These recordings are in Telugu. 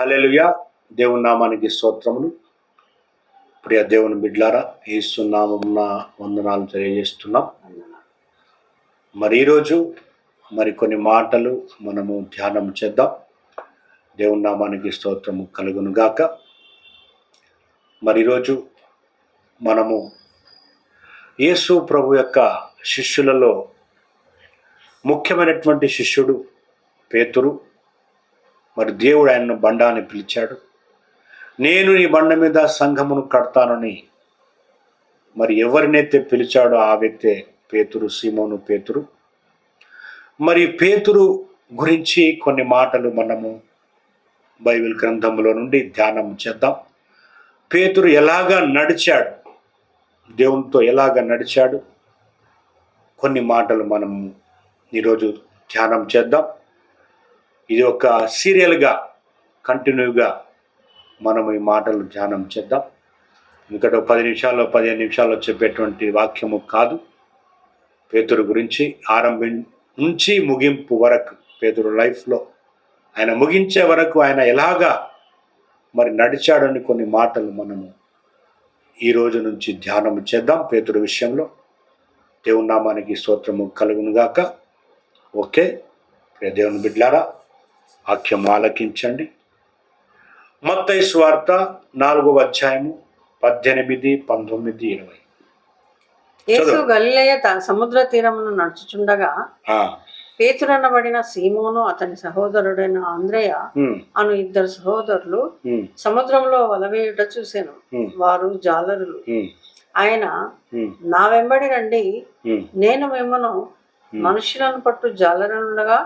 హలెలుయ దేవుని నామానికి స్తోత్రములు. ప్రియ దేవుని బిడ్లారా ఏసునామమున వందనాలు తెలియజేస్తున్నాం. మరి ఈరోజు మరి కొన్ని మాటలు మనము ధ్యానం చేద్దాం. దేవుని నామానికి స్తోత్రము కలుగును గాక. మరి ఈరోజు మనము యేసు ప్రభు యొక్క శిష్యులలో ముఖ్యమైనటువంటి శిష్యుడు పేతురు. మరి దేవుడు ఆయనను బండ అని పిలిచాడు. నేను ఈ బండ మీద సంఘమును కడతానని మరి ఎవరినైతే పిలిచాడో ఆ వ్యక్తే పేతురు సీమోను పేతురు. మరి పేతురు గురించి కొన్ని మాటలు మనము బైబిల్ గ్రంథంలో నుండి ధ్యానం చేద్దాం. పేతురు ఎలాగా నడిచాడు? దేవునితో ఎలాగ నడిచాడు? కొన్ని మాటలు మనం ఈరోజు ధ్యానం చేద్దాం. ఇది ఒక సీరియల్గా కంటిన్యూగా మనం ఈ మాటలు ధ్యానం చేద్దాం. ఎందుకంటే పది నిమిషాల్లో పదిహేను నిమిషాల్లో చెప్పేటువంటి వాక్యము కాదు. పేతురు గురించి ఆరంభం నుంచి ముగింపు వరకు పేతురు లైఫ్లో ఆయన ముగించే వరకు ఆయన ఎలాగా మరి నడిచాడని కొన్ని మాటలు మనము ఈ రోజు నుంచి ధ్యానం చేద్దాం పేతురు విషయంలో. దేవునామానికి స్తోత్రము కలుగునుగాక. ఓకే. దేవుని బిడ్లారా వాక్యం ఆలకించండి మత్తయి స్వార్త నాలుగవ అధ్యాయము పద్దెనిమిది పంతొమ్మిది ఇరవై. యేసు. గలిలయ సముద్ర తీరమును నడుచుచుండగా పేతురనబడిన సీమోను అతని సహోదరుడైన ఆంద్రేయ ఉమ్, అను ఇద్దరు సహోదరులు సముద్రంలో వలవేయుట చూశాను వారు జాలరులు. ఆయన నా వెంబడి రండి. నేను మిమ్మను మనుషులను పట్టు జాలరులుగా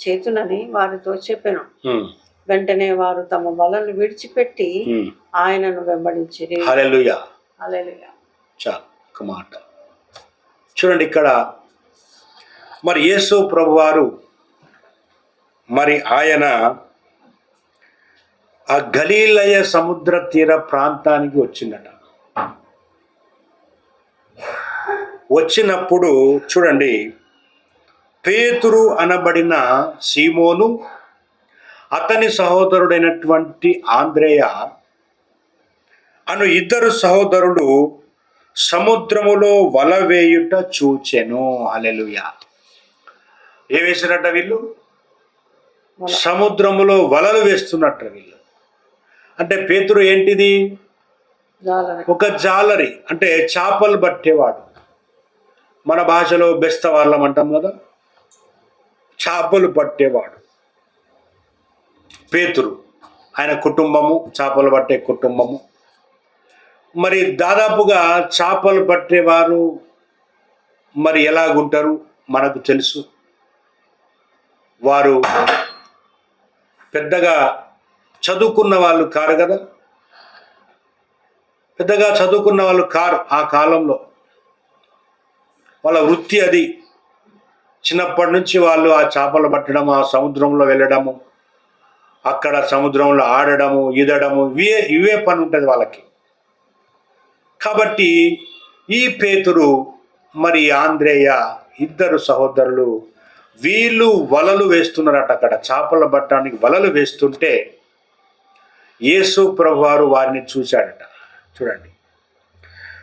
చేతునని వారితో చెప్పాను. ఉమ్, వెంటనే వారు తమ వలలు విడిచిపెట్టి ఉమ్. ఆయనను వెంబడించిరి. చాలు ఒక మాట. చూడండి ఇక్కడ మరి యేసు ప్రభువారు మరి ఆయన ఆ గలీలయ సముద్ర తీర ప్రాంతానికి వచ్చిందట. వచ్చినప్పుడు చూడండి పేతురు అనబడిన సీమోను అతని సహోదరుడైనటువంటి ఆంద్రేయ అను ఇద్దరు సహోదరులు సముద్రములో వల వేయుట చూచెను. అలెలుయా ఏ వేసినట్ట వీళ్ళు? సముద్రములో వలలు వేస్తున్నట్ట వీళ్ళు. అంటే పేతురు ఏంటిది? ఒక జాలరి అంటే చేపలు పట్టేవాడు. మన భాషలో బెస్త వాళ్ళం అంటాం కదా. చేపలు పట్టేవాడు. పేతురు ఆయన కుటుంబము చేపలు పట్టే కుటుంబము. మరి దాదాపుగా చేపలు పట్టేవారు మరి ఎలాగుంటారు? మనకు తెలుసు. వారు పెద్దగా చదువుకున్న వాళ్ళు కారు కదా? పెద్దగా చదువుకున్న వాళ్ళు కారు ఆ కాలంలో. వాళ్ళ వృత్తి అది. చిన్నప్పటి నుంచి వాళ్ళు ఆ చేపలు పట్టడం ఆ సముద్రంలో వెళ్ళడము అక్కడ సముద్రంలో ఆడడము ఈదడము ఇవే ఇవే పని ఉంటుంది వాళ్ళకి. కాబట్టి ఈ పేతురు మరి ఆంధ్రేయ ఇద్దరు సహోదరులు వీళ్ళు వలలు వేస్తున్నారట అక్కడ. చేపలు పట్టడానికి వలలు వేస్తుంటే యేసు ప్రభువారు వారిని చూశాడట. చూడండి.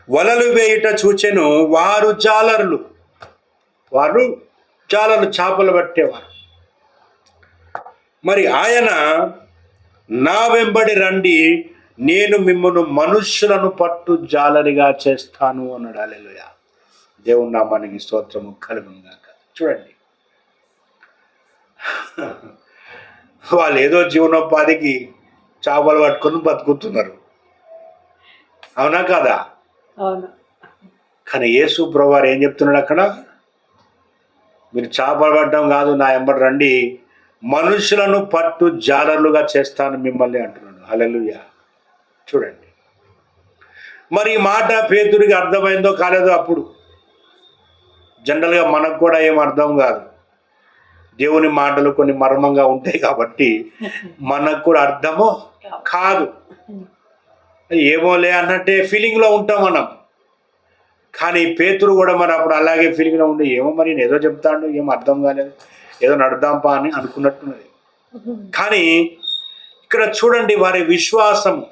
వలలు వేయుట చూచెను వారు జాలర్లు. వారు జాలరు చేపలు పట్టేవారు. మరి ఆయన నా వెంబడి రండి నేను మిమ్మల్ని మనుష్యులను పట్టు జాలరిగా చేస్తాను అన్నాడు. అలెలుయ దేవుని నామానికి స్తోత్రము కలుగుగాక చూడండి. వాళ్ళు ఏదో జీవనోపాధికి చేపలు పట్టుకొని బతుకుతున్నారు. అవునా కాదా? అవును. కానీ యేసు ప్రభువారు ఏం చెప్తున్నాడు అక్కడ? మీరు చేపలు కాదు నా ఎంబడి రండి. మనుషులను పట్టు జాలర్లుగా చేస్తాను మిమ్మల్ని అంటున్నాడు. హల్లెలూయా. చూడండి. మరి ఈ మాట పేతుడికి అర్థమైందో కాలేదో అప్పుడు. జనరల్గా మనకు కూడా ఏం అర్థం కాదు. దేవుని మాటలు కొన్ని మర్మంగా ఉంటాయి కాబట్టి మనకు కూడా అర్థమో కాదు. ఏమోలే అన్నట్టే ఫీలింగ్లో ఉంటాం మనం. కానీ పేతురు కూడా మరి అప్పుడు అలాగే ఫీలింగ్లో ఉండి ఏమో మరి నేను ఏదో చెప్తాడు ఏం అర్థం కాలేదు ఏదో నడుదాంపా అని అనుకున్నట్టున్నది. కానీ ఇక్కడ చూడండి వారి విశ్వాసం.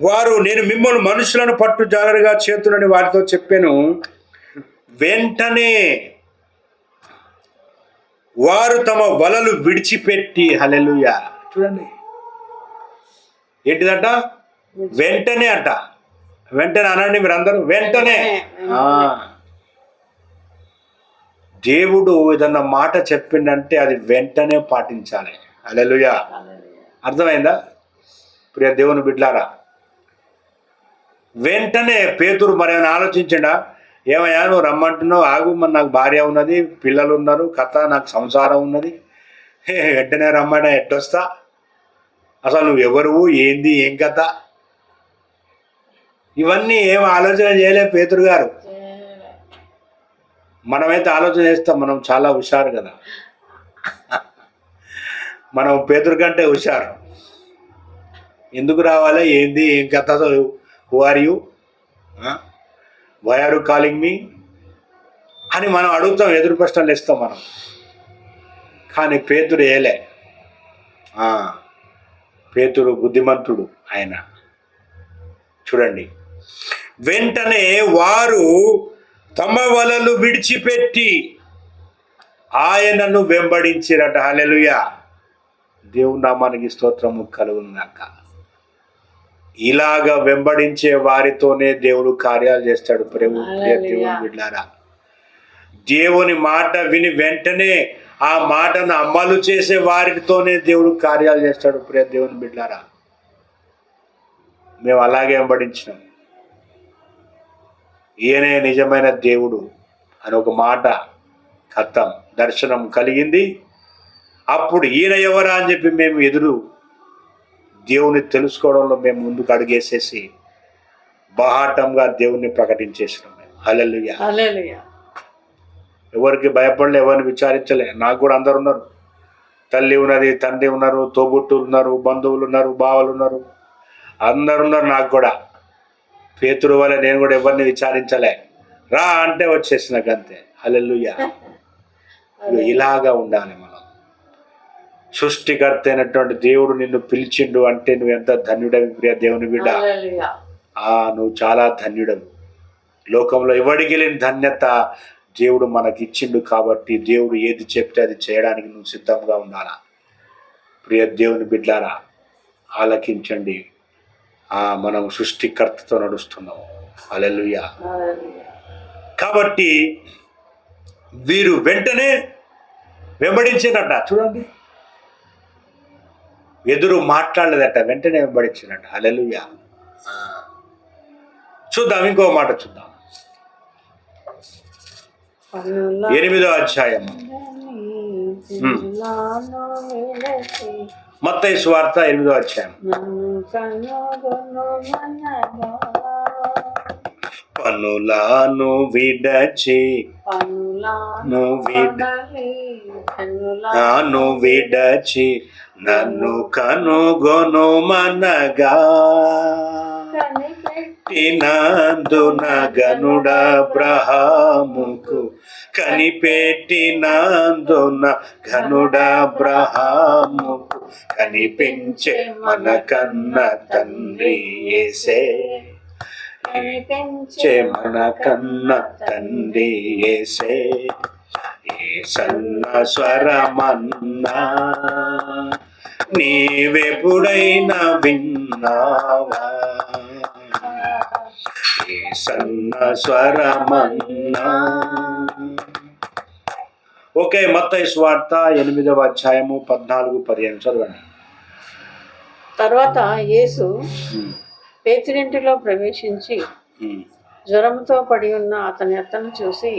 వారు నేను మిమ్మల్ని మనుషులను పట్టు జాగ్రత్తగా చేతులని వారితో చెప్పాను. వెంటనే వారు తమ వలలు విడిచిపెట్టి హలెలుయా చూడండి. ఏంటిదంట? వెంటనే అంట. వెంటనే అనండి మీరు అందరూ వెంటనే. దేవుడు ఏదన్నా మాట చెప్పిండంటే అది వెంటనే పాటించాలి. హల్లెలూయా. అర్థమైందా? ప్రియ దేవుని బిడ్లారా వెంటనే పేతురు మరి ఏమైనా ఆలోచించండా? ఏమయ్యా నువ్వు రమ్మంటున్నావు ఆగు మరి నాకు భార్య ఉన్నది పిల్లలు ఉన్నారు కథ నాకు సంసారం ఉన్నది. వెంటనే రమ్మడా ఎట్టొస్తా? అసలు నువ్వు ఎవరు ఏంది ఏం కథ? ఇవన్నీ ఏం ఆలోచన చేయలే పేతురు గారు. మనమైతే ఆలోచన చేస్తాం మనం చాలా హుషారు కదా. మనం పేతురు కంటే హుషారు. ఎందుకు రావాలి ఏంది ఏం కథ who are you why are you calling me అని మనం అడుగుతాం ఎదురు ప్రశ్నలు ఇస్తాం మనం. కానీ పేతురు ఏలే పేతుడు పేతురు బుద్ధిమంతుడు ఆయన. చూడండి. వెంటనే వారు తమ వలలు విడిచిపెట్టి ఆయనను వెంబడించిరట. హల్లెలూయా. దేవుని నామానికి స్తోత్రము కలుగునాక ఇలాగ వెంబడించే వారితోనే దేవుడు కార్యాలు చేస్తాడు ప్రభు. ప్రియ దేవుని. బిడ్డారా. దేవుని మాట విని వెంటనే ఆ మాటను అమలు చేసే వారితోనే దేవుడు కార్యాలు చేస్తాడు. ప్రియ దేవుని బిడ్డారా. మేము అలాగే వెంబడించినాం. ఈయనే నిజమైన దేవుడు అని ఒక మాట కథం దర్శనం కలిగింది. అప్పుడు ఈయన ఎవరా అని చెప్పి మేము ఎదురు దేవుని తెలుసుకోవడంలో మేము ముందుకు అడుగేసేసి బహాటంగా దేవుణ్ణి ప్రకటించేసినాం మేము. హల్లెలూయా. ఎవరికి భయపడలే ఎవరిని విచారించలే. నాకు కూడా అందరు ఉన్నారు. తల్లి ఉన్నది తండ్రి ఉన్నారు తోబుట్టులు ఉన్నారు బంధువులు ఉన్నారు బావలు ఉన్నారు. అందరు ఉన్నారు నాకు కూడా. పేతురు వల్ల నేను కూడా ఎవరిని విచారించలే. రా అంటే వచ్చేసిన అంతే ఇగో ఇలాగా ఉండాలి మనం. సృష్టికర్త అయినటువంటి దేవుడు నిన్ను పిలిచిండు అంటే నువ్వు ఎంత ధన్యుడవి ప్రియ దేవుని బిడ్డ. ఆ నువ్వు చాలా ధన్యుడవు. లోకంలో ఎవరికి లేని ధన్యత దేవుడు మనకి ఇచ్చిండు కాబట్టి దేవుడు ఏది చెప్తే అది చేయడానికి నువ్వు సిద్ధంగా ఉండాలా? ప్రియ దేవుని బిడ్డారా ఆలకించండి. మనం సృష్టికర్తతో నడుస్తున్నాం అలెలుయా. కాబట్టి వీరు వెంటనే వెంబడించినట. చూడండి. ఎదురు మాట్లాడలేదట వెంటనే వెంబడించినట. అలెలుయా చూద్దాం ఇంకో మాట చూద్దాం. ఎనిమిదో అధ్యాయం జిల్లాలో వెలసి మత్తయి స్వార్థ ఎనిమిదో అధ్యాయం. పనులాను విడచి కన్నుల నాను విడచి నన్ను కనుగొను మనగా కనిపెట్టి కనిపెట్టినందున గనుడబ్రహాముకు కనిపెట్టినందున గనుడబ్రహాముకు కనిపించే మన కన్న తండ్రి ఏసే కనిపించే మన కన్న తండ్రి ఏసే ఏ సన్న స్వరమన్నా నీవెప్పుడైనా విన్నావా? సన్న స్వరమన్నా. ఓకే మత్తయి స్వార్త ఎనిమిదవ అధ్యాయము పద్నాలుగు పదిహేను. చదవండి. తర్వాత యేసు పేతిరింటిలో ప్రవేశించి జ్వరంతో పడి ఉన్న అతని అత్తను చూసి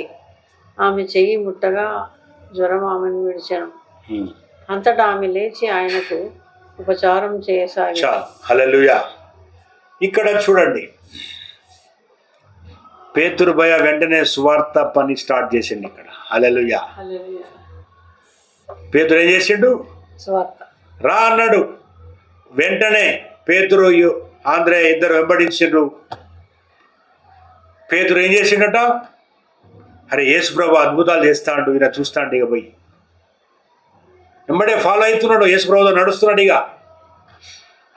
ఆమె చెయ్యి ముట్టగా జ్వరం ఆమెను విడిచాను. అంతటా ఆమె లేచి ఆయనకు ఉపచారం చేయసాగి చాలు హల్లెలూయా. ఇక్కడ చూడండి పేతురు భయ వెంటనే సువార్త పని స్టార్ట్ చేసిండు ఇక్కడ. హల్లెలూయా. పేతురు ఏం చేసిండు? రా అన్నాడు. వెంటనే పేతురు ఆంధ్రే ఇద్దరు వెంబడించిండ్రు. పేతురు ఏం చేసిండట? అరే యేసు ప్రభు అద్భుతాలు చేస్తాడు ఈయన చూస్తాడు ఇక పోయి. వెంబడే ఫాలో అవుతున్నాడు యేసుప్రభుతో నడుస్తున్నాడు ఇక.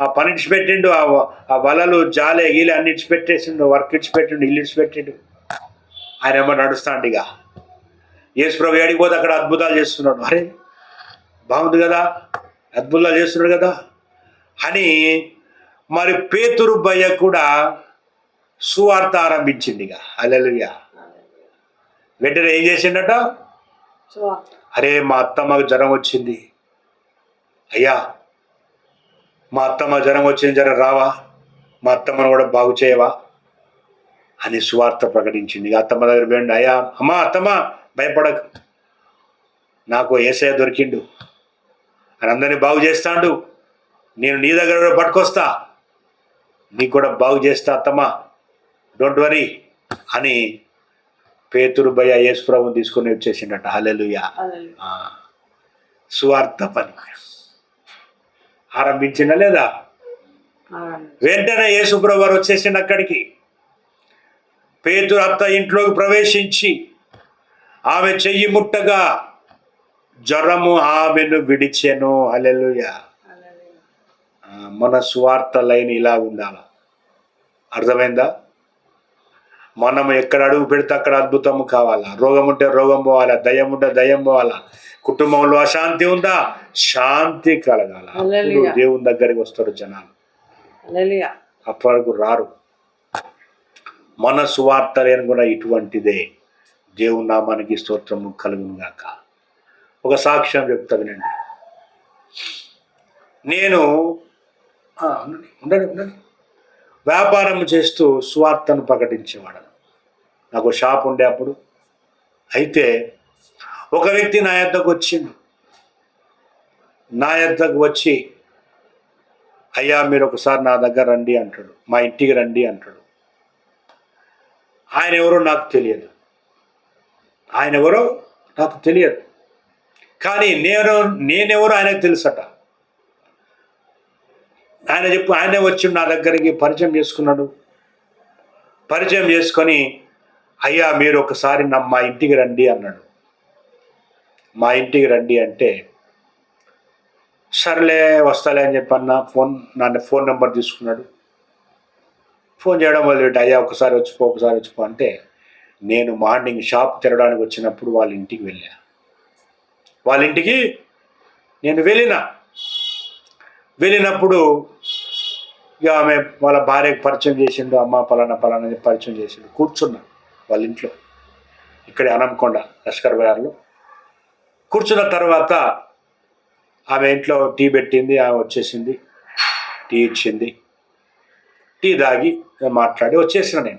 ఆ పని ఇడిచిపెట్టిండు ఆ ఆ వలలు జాలే గీలే అన్ని ఇడిచిపెట్టేసిండు వర్క్ ఇడిచిపెట్టిండు ఇల్లు ఇడిచిపెట్టిండు. ఆయన ఏమో నడుస్తాడు ఇక. యేసుప్రభు ఏడికి పోతే అక్కడ అద్భుతాలు చేస్తున్నాడు. అరే బాగుంది కదా? అద్భుతాలు చేస్తున్నాడు కదా? అని మరి పేతురు భయ్య కూడా సువార్త ఆరంభించింది ఇక. వెంటనే ఏం చేసిండట? అరే మా అత్తమ్మకు జ్వరం వచ్చింది. అయ్యా మా అత్తమ్మ జ్వరం వచ్చింది జ్వరం రావా? మా అత్తమ్మను కూడా బాగు చేయవా? అని సువార్త ప్రకటించింది. అత్తమ్మ దగ్గర పోయిండు అయ్యా అమ్మా అత్తమ్మ భయపడకు. నాకు ఏసయ్య దొరికిండు. అని అందరినీ బాగు చేస్తాడు. నేను నీ దగ్గర కూడా పట్టుకొస్తా. నీకు కూడా బాగు చేస్తా అత్తమ్మ. డోంట్ వరీ అని పేతురు భయ యేసుప్రభుని తీసుకొని వచ్చేసిండట. ఆ, సువార్త పని. ఆరంభించిన లేదా. వెంటనే యేసుప్రభు వారు వచ్చేసిండు అక్కడికి. పేతురు అత్త ఇంట్లోకి ప్రవేశించి ఆమె చెయ్యి ముట్టగా జ్వరము ఆమెను విడిచెను. ఆ, మన సువార్త లైన్ ఇలా ఉండాల? అర్థమైందా? మనం ఎక్కడ అడుగు పెడితే అక్కడ అద్భుతం కావాలా? రోగం ఉంటే రోగం పోవాలా? దయ్యం ఉంటే దయ్యం పోవాలా? కుటుంబంలో అశాంతి ఉందా? శాంతి కలగాల. దేవుని దగ్గరికి వస్తారు జనాలు. హల్లెలూయా. అప్పటి వరకు రారు. మన సువార్త లేని కూడా ఇటువంటిదే. దేవుని నామానికి స్తోత్రము కలుగును గాక. ఒక సాక్ష్యం చెప్తా వినండి. నేను ఉండండి ఉండండి. వ్యాపారం చేస్తూ సువార్తను ప్రకటించేవాడు నాకు షాప్ ఉండే అప్పుడు. అయితే ఒక వ్యక్తి నా యొద్దకు వచ్చిండు. నా యొద్దకు వచ్చి అయ్యా మీరు ఒకసారి నా దగ్గర రండి అంటాడు. మా ఇంటికి రండి అంటాడు. ఆయన ఎవరో నాకు తెలియదు. ఆయన ఎవరో నాకు తెలియదు. కానీ నేను నేనెవరో ఆయనకు తెలుసట. ఆయన చెప్పు ఆయనే వచ్చి నా దగ్గరికి పరిచయం చేసుకున్నాడు. పరిచయం చేసుకొని అయ్యా మీరు ఒకసారి నా మా ఇంటికి రండి అన్నాడు. మా ఇంటికి రండి అంటే సర్లే వస్తాలే అని చెప్పి అన్న ఫోన్ నా ఫోన్ నెంబర్ తీసుకున్నాడు. ఫోన్ చేయడం మొదలుపెట్టి అయ్యా ఒకసారి వచ్చిపో ఒకసారి వచ్చిపో అంటే నేను మార్నింగ్ షాప్ తిరగడానికి వచ్చినప్పుడు వాళ్ళ ఇంటికి వెళ్ళా. వాళ్ళ ఇంటికి నేను వెళ్ళిన. వెళ్ళినప్పుడు ఇక ఆమె వాళ్ళ భార్యకు పరిచయం చేసిండు అమ్మ పలానా పలానా పరిచయం చేసిండు కూర్చున్నా. వాళ్ళ ఇంట్లో ఇక్కడే అనంకొండ లష్కర్ బజార్లో. కూర్చున్న తర్వాత ఆమె ఇంట్లో టీ పెట్టింది ఆమె వచ్చేసింది టీ ఇచ్చింది. టీ తాగి మాట్లాడి వచ్చేసిన నేను.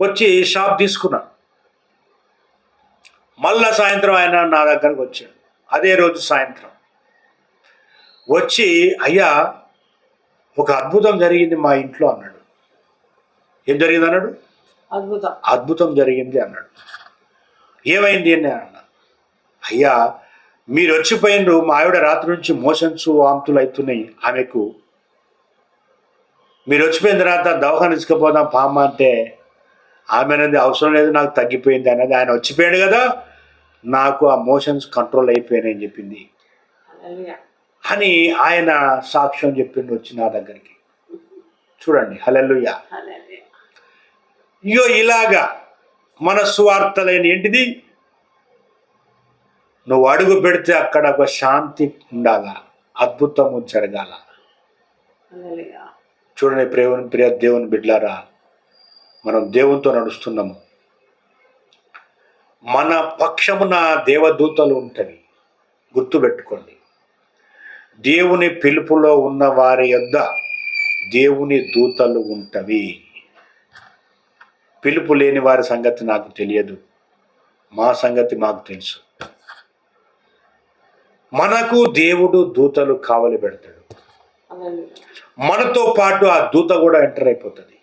వచ్చి షాప్ తీసుకున్నా. మళ్ళా సాయంత్రం ఆయన నా దగ్గరకు వచ్చాడు. అదే రోజు సాయంత్రం. వచ్చి అయ్యా ఒక అద్భుతం జరిగింది మా ఇంట్లో అన్నాడు. ఏం జరిగింది అన్నాడు అద్భుతం. అద్భుతం జరిగింది అన్నాడు. ఏమైంది అని నేను అన్నా అయ్యా మీరు వచ్చిపోయినరు మా ఆవిడ రాత్రి నుంచి మోషన్స్ వాంతులు అవుతున్నాయి ఆమెకు. మీరు వచ్చిపోయిన తర్వాత దవాఖాన తీసుకుపోదాం పామ అంటే ఆమె అనేది అవసరం లేదు నాకు తగ్గిపోయింది అనేది ఆయన వచ్చిపోయాడు కదా నాకు ఆ మోషన్స్ కంట్రోల్ అయిపోయాయని చెప్పింది. అని ఆయన సాక్ష్యం చెప్పిండు వచ్చి నా దగ్గరికి. చూడండి హలెల్లుయ్య హల్లెలూయా. ఇయో ఇలాగా మన సువార్తలైన ఏంటిది? నువ్వు అడుగు పెడితే అక్కడ ఒక శాంతి ఉండాల? అద్భుతము జరగాల. చూడండి ప్రేమ ప్రియ దేవుని బిడ్లారా మనం దేవునితో నడుస్తున్నాము. మన పక్షమున దేవదూతలు ఉంటవి. గుర్తుపెట్టుకోండి. దేవుని పిలుపులో ఉన్న వారి యొద్ద దేవుని దూతలు ఉంటవి. పిలుపు లేని వారి సంగతి నాకు తెలియదు. మా సంగతి మాకు తెలుసు. మనకు దేవుడు దూతలు కావలి పెడతాడు. మనతో పాటు ఆ దూత కూడా ఎంటర్ అయిపోతుంది.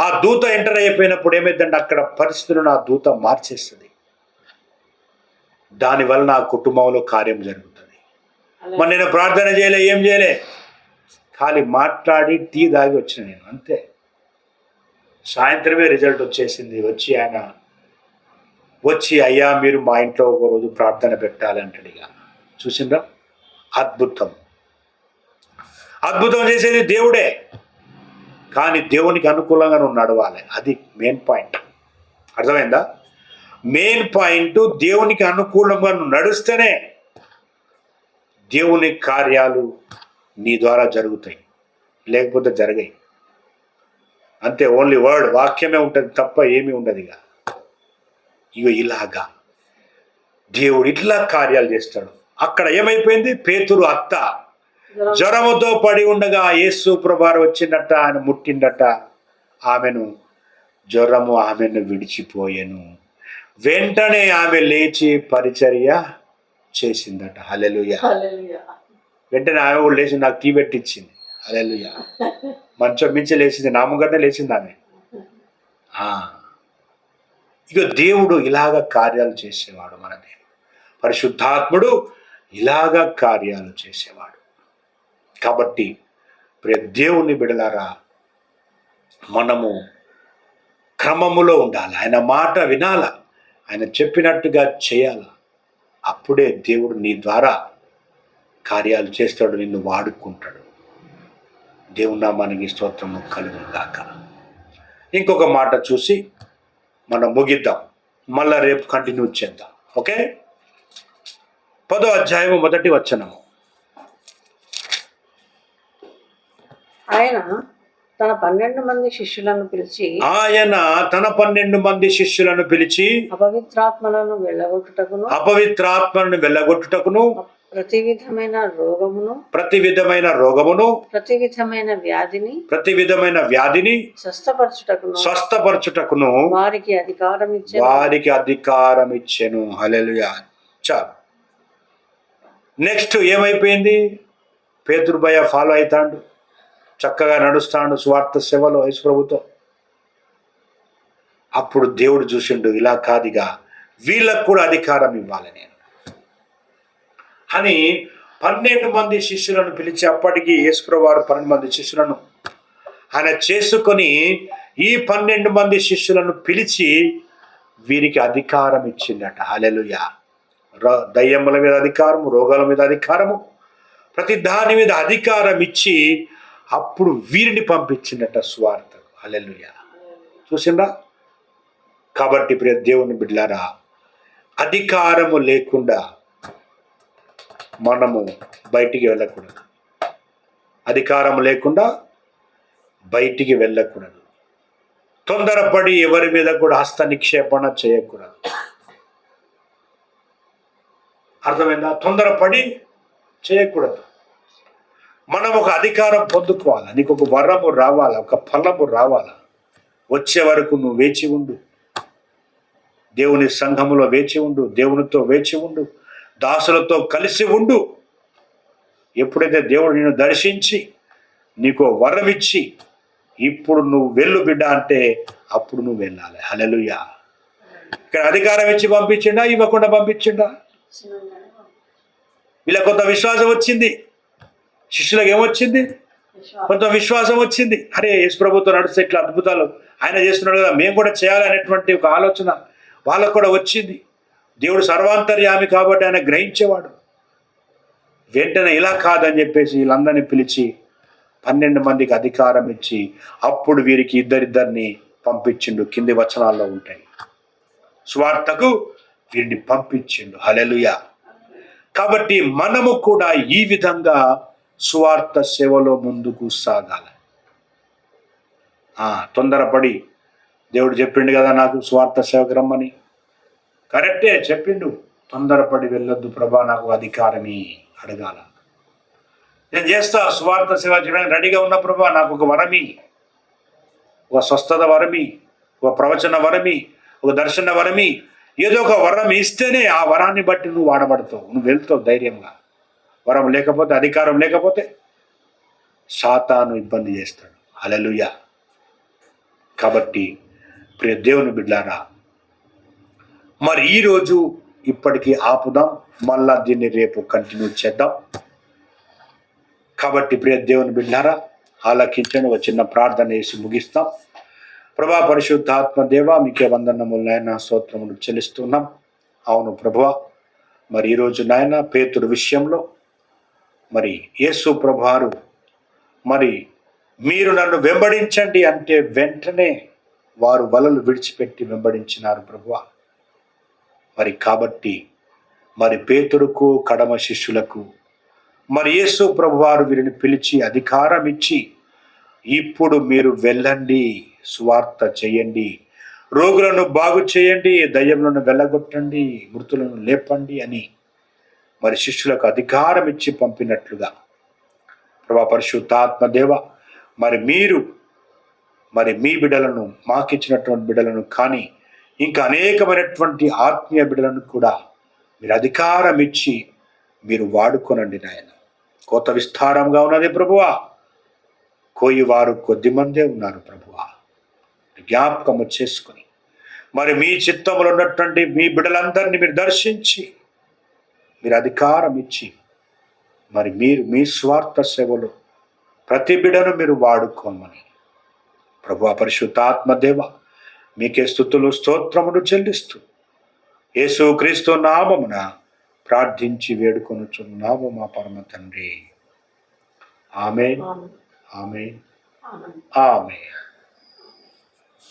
ఆ దూత ఎంటర్ అయిపోయినప్పుడు ఏమైందంటే అక్కడ పరిస్థితులను ఆ దూత మార్చేస్తుంది. దానివల్ల నా కుటుంబంలో కార్యం జరుగుతుంది. మరి నేను ప్రార్థన చేయలే ఏం చేయలే. ఖాళీ మాట్లాడి టీ దాగి వచ్చిన నేను అంతే. సాయంత్రమే రిజల్ట్ వచ్చేసింది. వచ్చి ఆయన వచ్చి అయ్యా మీరు మా ఇంట్లో ఒక రోజు ప్రార్థన పెట్టాలంటాడు ఇక. చూసిండ్రా? అద్భుతం. అద్భుతం చేసేది దేవుడే. కానీ దేవునికి అనుకూలంగా నువ్వు నడవాలి అది మెయిన్ పాయింట్ అర్థమైందా? మెయిన్ పాయింట్ దేవునికి అనుకూలంగా నువ్వు నడుస్తేనే దేవుని కార్యాలు నీ ద్వారా జరుగుతాయి. లేకపోతే జరగాయి. అంతే ఓన్లీ వర్డ్ వాక్యమే ఉంటుంది తప్ప ఏమీ ఉండదు ఇక. ఇగో ఇలాగా దేవుడు ఇట్లా కార్యాలు చేస్తాడు. అక్కడ ఏమైపోయింది? పేతురు అత్త జ్వరం. జ్వరముతో పడి ఉండగా యేసు ప్రభారు వచ్చిందట ఆయన ముట్టిందట ఆమెను జ్వరము ఆమెను విడిచిపోయెను. వెంటనే ఆమె లేచి పరిచర్య చేసిందట. హలెలుయ. వెంటనే ఆమె కూడా లేచి నాకు టీ పెట్టించింది. హలెలుయ మంచం మించి లేచింది నామగడ్డ లేచింది ఆమె? ఆ. ఇక దేవుడు ఇలాగ కార్యాలు చేసేవాడు మన దేవుడు. పరిశుద్ధాత్ముడు ఇలాగ కార్యాలు చేసేవాడు. కాబట్టి ప్రియ దేవుని బిడలారా మనము క్రమములో ఉండాలి. ఆయన మాట వినాల? ఆయన చెప్పినట్టుగా చేయాల? అప్పుడే దేవుడు నీ ద్వారా కార్యాలు చేస్తాడు నిన్ను వాడుకుంటాడు. దేవుని నామానికి స్తోత్రము కలుగును గాక ఇంకొక మాట చూసి మనం ముగిద్దాం. మళ్ళా రేపు కంటిన్యూ చేద్దాం. ఓకే? పదో అధ్యాయము మొదటి వచనము. ఆయన తన పన్నెండు మంది శిష్యులను పిలిచి ఆయన తన పన్నెండు మంది శిష్యులను పిలిచి అపవిత్రాత్మలను వెళ్ళగొట్టుటకును అపవిత్రాత్మను వెళ్ళగొట్టుటకును ప్రతి విధమైన రోగమును ప్రతి విధమైన రోగమును ప్రతి విధమైన వ్యాధిని ప్రతి విధమైన వ్యాధిని స్వస్థపరచుటకును స్వస్థపరచుటకును వారికి అధికారం ఇచ్చే వారికి అధికారం ఇచ్చెను. హల్లెలూయా. చాలు నెక్స్ట్ ఏమైపోయింది? పేతురుభయ ఫాలో అవుతాడు చక్కగా నడుస్తాడు స్వార్థ సేవలో యేసు ప్రభుతో. అప్పుడు దేవుడు చూసిండు ఇలా కాదిగా వీళ్ళకు కూడా అధికారం ఇవ్వాలి నేను. అని పన్నెండు మంది శిష్యులను పిలిచి అప్పటికి యేసుప్రవారు పన్నెండు మంది శిష్యులను ఆయన చేసుకొని ఈ పన్నెండు మంది శిష్యులను పిలిచి వీరికి అధికారం ఇచ్చిందట. హలెలుయ దయ్యముల మీద అధికారము రోగాల మీద అధికారము ప్రతి దాని మీద అధికారం ఇచ్చి అప్పుడు వీరిని పంపించిందట స్వార్థ హలెలుయ చూసిందా కాబట్టి ప్రియ దేవుని బిడ్లారా అధికారము లేకుండా మనము బయటికి వెళ్ళకూడదు. అధికారం లేకుండా బయటికి వెళ్ళకూడదు. తొందరపడి ఎవరి మీద కూడా హస్త నిక్షేపణ చేయకూడదు. అర్థమైందా? తొందరపడి చేయకూడదు. మనం ఒక అధికారం పొందుకోవాలి? నీకు ఒక వరము రావాలా? ఒక ఫలము రావాలా? వచ్చే వరకు నువ్వు వేచి ఉండు. దేవుని సంఘములో వేచి ఉండు. దేవునితో వేచి ఉండు. దాసులతో కలిసి ఉండు. ఎప్పుడైతే దేవుడు నిన్ను దర్శించి నీకు వరం ఇచ్చి ఇప్పుడు నువ్వు వెళ్ళు బిడ్డ అంటే అప్పుడు నువ్వు వెళ్ళాలి. హలలుయా ఇక్కడ అధికారం ఇచ్చి పంపించిండా ఇవ్వకుండా పంపించిండా? వీళ్ళ కొంత విశ్వాసం వచ్చింది. శిష్యులకు ఏమొచ్చింది? కొంత విశ్వాసం వచ్చింది. అరే యేసు ప్రభుత్వం నడిస్తే ఇట్లా అద్భుతాలు. ఆయన చేస్తున్నాడు కదా మేము కూడా చేయాలనేటువంటి ఒక ఆలోచన వాళ్ళకు కూడా వచ్చింది. దేవుడు సర్వాంతర్యామి కాబట్టి ఆయన గ్రహించేవాడు. వెంటనే ఇలా కాదని చెప్పేసి వీళ్ళందరినీ పిలిచి పన్నెండు మందికి అధికారం ఇచ్చి అప్పుడు వీరికి ఇద్దరిద్దరిని పంపించిండు. కింది వచనాల్లో ఉంటాయి. స్వార్థకు వీరిని పంపించిండు. హలెలుయ కాబట్టి మనము కూడా ఈ విధంగా స్వార్థ సేవలో ముందుకు సాగాలి. తొందరపడి దేవుడు చెప్పిండు కదా నాకు స్వార్థ సేవకు రమ్మని. కరెక్టే చెప్పిండు. తొందరపడి వెళ్ళొద్దు ప్రభా నాకు అధికారమే అడగాల. నేను చేస్తా స్వార్థ సేవ చేయడానికి రెడీగా ఉన్న ప్రభా నాకు ఒక వరమి ఒక స్వస్థత వరమి ఒక ప్రవచన వరమి ఒక దర్శన వరమి ఏదో ఒక వరం ఇస్తేనే ఆ వరాన్ని బట్టి నువ్వు వాడబడతావు నువ్వు వెళ్తావు ధైర్యంగా. వరం లేకపోతే అధికారం లేకపోతే శాతాను ఇబ్బంది చేస్తాడు. అలలుయ కాబట్టి ప్రియ దేవుని బిడ్డారా మరి ఈరోజు ఇప్పటికీ ఆపుదాం. మళ్ళా దీన్ని రేపు కంటిన్యూ చేద్దాం. కాబట్టి ప్రియ దేవుని బిడ్డారా ఆలకించండి ఒక చిన్న ప్రార్థన చేసి ముగిస్తాం. ప్రభా పరిశుద్ధాత్మ దేవ మీకే నాయన స్తోత్రములు చెల్లిస్తున్నాం. అవును ప్రభువ మరి ఈరోజు నాయన పేతుడు విషయంలో మరి యేసు ప్రభువారు మరి మీరు నన్ను వెంబడించండి అంటే వెంటనే వారు వలలు విడిచిపెట్టి వెంబడించినారు ప్రభువా. మరి కాబట్టి మరి పేతుడుకు కడమ శిష్యులకు మరి యేసు ప్రభువారు వీరిని పిలిచి అధికారం ఇచ్చి ఇప్పుడు మీరు వెళ్ళండి సువార్త చేయండి. రోగులను బాగు చేయండి దయ్యములను వెళ్ళగొట్టండి మృతులను లేపండి అని మరి శిష్యులకు అధికారం ఇచ్చి పంపినట్లుగా ప్రభా పరిశుద్ధాత్మ దేవ మరి మీరు మరి మీ బిడ్డలను మాకిచ్చినటువంటి బిడ్డలను కానీ ఇంకా అనేకమైనటువంటి ఆత్మీయ బిడ్డలను కూడా మీరు అధికారం ఇచ్చి మీరు వాడుకోనండి నాయన. కోత విస్తారంగా ఉన్నది ప్రభువా. కోయి వారు కొద్ది మందే ఉన్నారు ప్రభువా. జ్ఞాపకము చేసుకుని మరి మీ చిత్తంలో ఉన్నటువంటి మీ బిడ్డలందరినీ మీరు దర్శించి మీరు అధికారం ఇచ్చి మరి మీరు మీ స్వార్థ సేవలో ప్రతి బిడను మీరు వాడుకోమని. ప్రభు పరిశుద్ధాత్మ దేవ మీకే స్థుతులు స్తోత్రములు చెల్లిస్తూ యేసు క్రీస్తు నామమున ప్రార్థించి వేడుకొనుచున్నాము మా పరమ తండ్రి. ఆమె ఆమె ఆమె ఆమె ఆమె